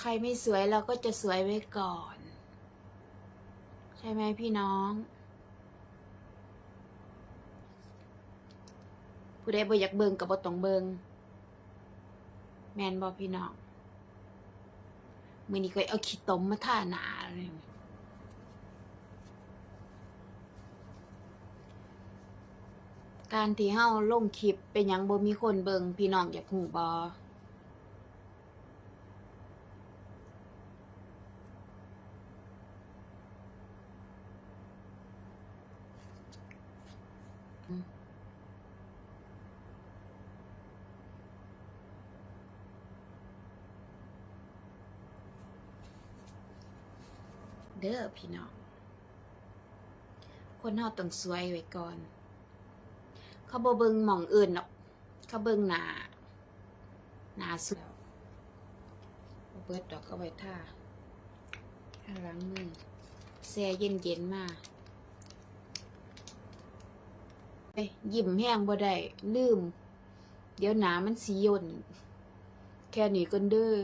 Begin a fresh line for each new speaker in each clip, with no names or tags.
ใครไม่สวยเราก็จะสวยไว้ก่อน ใช่ไหมพี่น้อง ผู้ใดบ่อยากเบิงกับบ่ต้องเบิงแมนบ่พี่น้องมือนี้ก็เอาขี้ตมมาท่าหนาเลยการที่เฮาลงคลิปเป็นยังบ่มีคนเบิงพี่น้องอยากหูบ่ เด้อพี่น้อง คนเฮาต้องสวยไว้ก่อน เขาบ่เบิ่งหม่องอื่นหรอก เขาเบิ่งหน้าหน้าสุดบ่เบิดดอกเอาไว้ท่าข้างหลังมือแซ่เย็นๆมาเอ้ ยิ้มแห้งบ่ได้ลืม เดี๋ยวหนามันสิย่นแค่นี้ก่อนเด้อ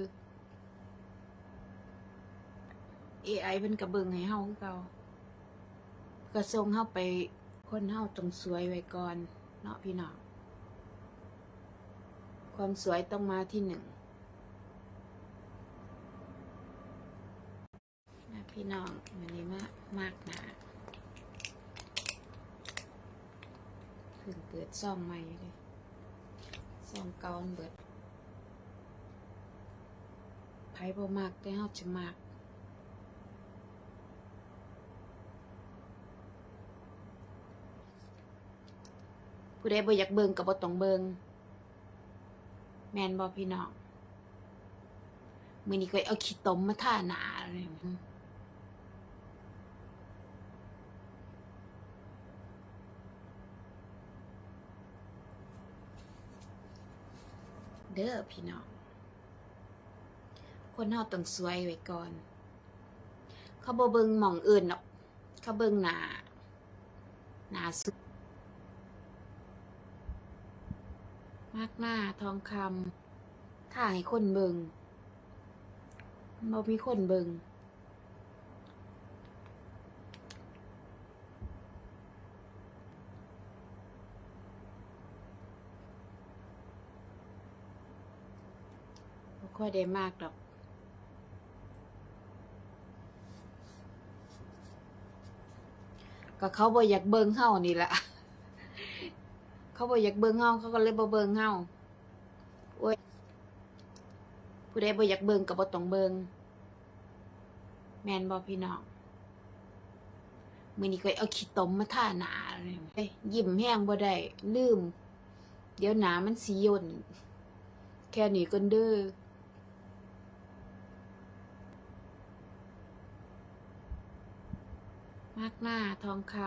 AI เพิ่นก็เบิ่งให้เฮาคือเก่าก็ส่งเฮาไปคนเฮาต้องสวยไว้ก่อนเนาะพี่น้องความสวยต้องมาที่หนึ่งนะพี่น้องวันนี้มากมากหนา พิ่งเปิดซ่องใหม่เลยซ่องเก่าเบิดไผบ่มากแต่เฮาจะมากผู้ใดบ่อยากเบิงก็บ่ต้องเบิงแม่นบ่พี่น้องมื้อนี้ก็เอาขี้ต้มมาท่าหนาเลย เด้อพี่น้อง คนเฮาต้องสวยไว้ก่อน เขาบ่เบิงหม่องอื่นหรอก เขาเบิงหน้าหน้าสุด มากหน้าทองคำถ่ายคนเบิงบ่มีคนเบิง ค่อยได้มากดอก ก็เขาบ่อยากเบิงเฮานี่แหละเขาบ่อยากเบิ่งเฮาเขาก็เลยบ่เบิ่งเฮาโอ้ยผู้ใดบ่อยากเบิ่งก็บ่ต้องเบิ่งแมนบ่พี่น้องมือนี้ก็เอาขี้ตมมาท่าหนาเลยยิ้มแห้งบ่ได้ลืม เดี๋ยวหนามันสิย่นแค่นี้ก่อนเด้อ มากหน้าทองคำ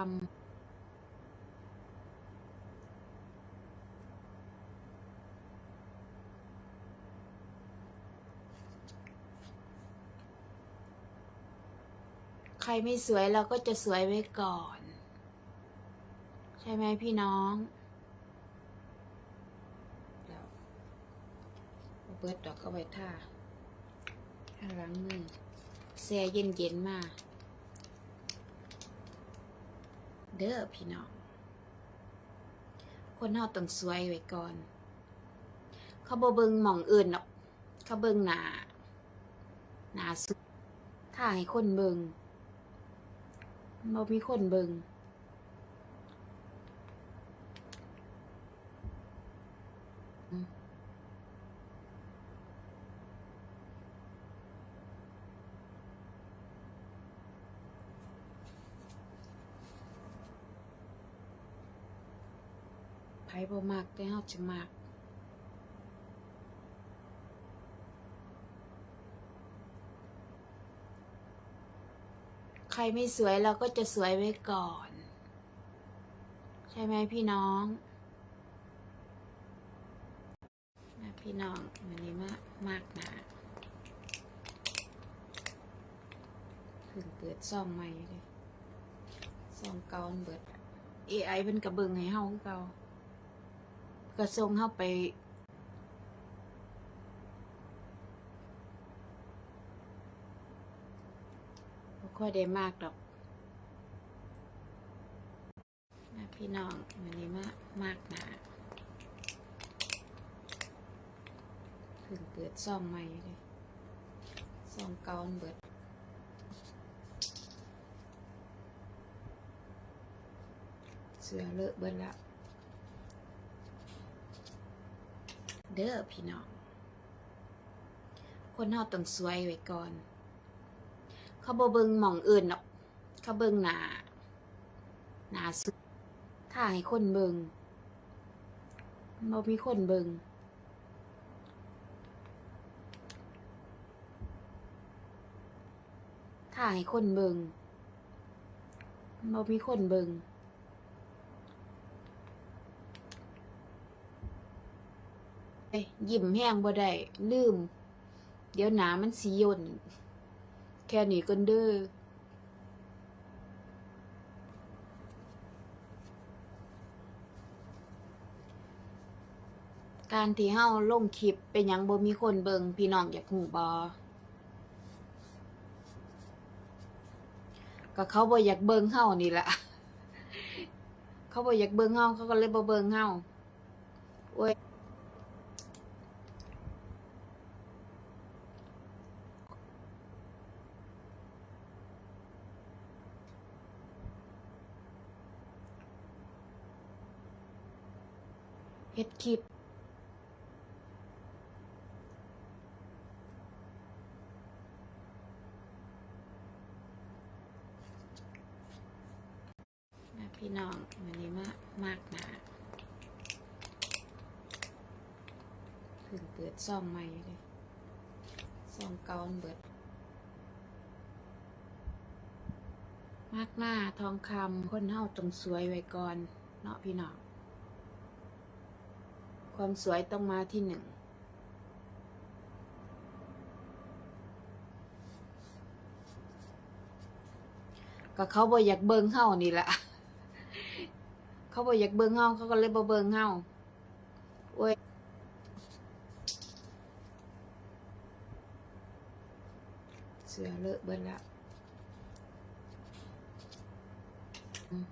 ใครไม่สวยเราก็จะสวยไว้ก่อน ใช่ไหมพี่น้องแล้วเบิดดอกเอาไว้ท่าข้างหลังมือแซ่เย็นๆมา เด้อพี่น้อง คนเฮาต้องสวยไว้ก่อน เขาบ่เบิ่งหม่องอื่นหรอกเขาเบิ่งหน้าหน้าสุดถ้าให้คนเบิ่งบ่มีคนเบิง บ่มักแต่เฮาจะมักใครไม่สวยเราก็จะสวยไว้ก่อน ใช่ไหมพี่น้องนะพี่น้องวันนี้มากมากนาเพิ่งเปิดซ่องใหม่เลยซ่องเก่าเบิด AI เป็นกระเบิงให้เฮาคือเก่า ก็ส่งเฮาไป ค่อยได้มากดอกมาพี่น้องวันนี้มากมากหนาเพิ่งเปิดซ่องใหม่เลยซ่องเก่าเบิดเสือเลอะเบิดละ เด้อพี่น้อง คนเฮาต้องสวยไว้ก่อน เขาบ่เบิงหม่องอื่นหรอกเขาเบิงหน้าหน้าสุดถ้าให้คนเบิงบ่มีคนเบิงถ้าให้คนเบิงบ่มีคนเบิงเยิ้มแห้งบ่ได้ลืม เดี๋ยวหนามันสีย่นแค่นี้ก็เด้อการที่เฮาลงคลิปเป็นยังบ่มีคนเบิงพี่น้องอยากหูบ่ก็เขาบ่อยากเบิงเฮานี่ล่ะเขาบ่อยากเบิงเฮาเขาก็เลยบ่เบิงเฮาโอ้ย เฮ็ดคลิปมาพี่น้องวันนี้มากมากหนาเพิ่งเปิดซองใหม่เลยซองเก่าเบิด มากหน้าทองคำคนเฮาต้องสวยไว้ก่อน เนาะพี่น้อง ความสวยต้องมาที่หนึ่ง ก็เขาบ่อยากเบิงเฮานี่แหละเขาบ่อยากเบิงเฮาเขาก็เลยบ่เบิงเฮาโอ้ยเสือเลอะเบิดละอืม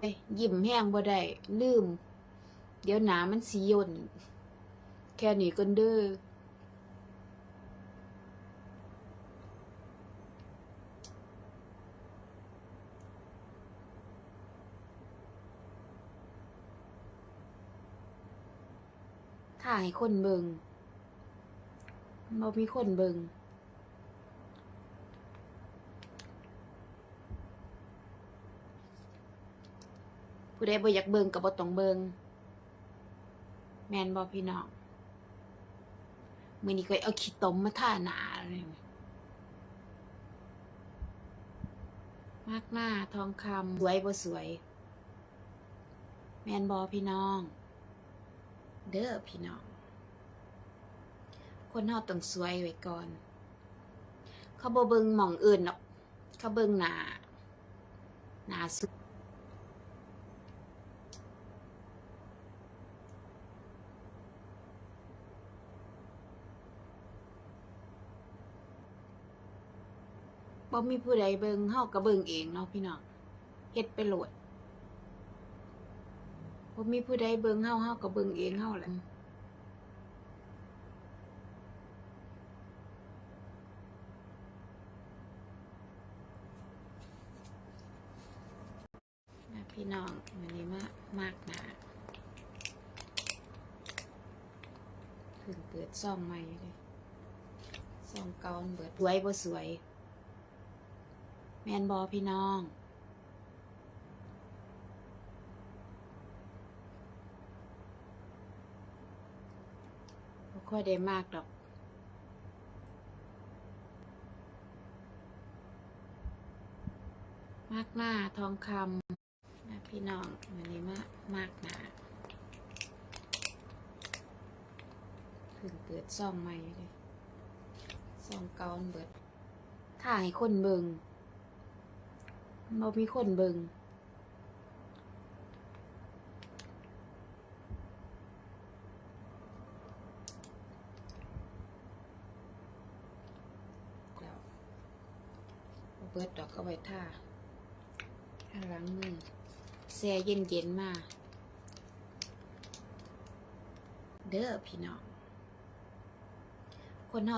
เอ้ ยิ้มแห้งบ่ได้ลืม เดี๋ยวหนามันสีย่นแค่นี้ก็เด้อถ้าให้คนเบิงบ่มีคนเบิง ผู้ใดบ่อยากเบิงก็บ่ต้องเบิงแมนบอพี่น้องมือนี้ก็เอาขี้ตมมาท่าหนาเลยมากหน้าทองคำสวยบ่สวย แมนบอพี่น้อง เด้อพี่น้อง คนเฮาต้องสวยไว้ก่อน เขาบ่เบิงหม่องอื่นหรอกเขาเบิงหนาหนาสุด บ่มีผู้ใดเบิงเฮาก็เบิงเองเนาะพี่น้องเฮ็ดไปโหลดบ่มีผู้ใดเบิงเฮาเฮาก็เบิงเองเฮาแหละพี่น้องวันนี้มากมากหนาเพิ่งเปิดซ่องใหม่เลยซ่องเก่ามันเบิดสวยบ่สวย แมนบอพี่น้อง บ่ค่อยได้มากดอกมากหน้าทองคำนะพี่น้องวันนี้มากมากหนาเพิ่งเปิดซ่องใหม่เลยซ่องเก่าเบิดถ้าให้คนเบิง เรามีคนเบิงเปิดดอกเอาไว้ท่าท่าล้างมือแช่เย็นเย็นมาเด้อพี่น้องคนนอก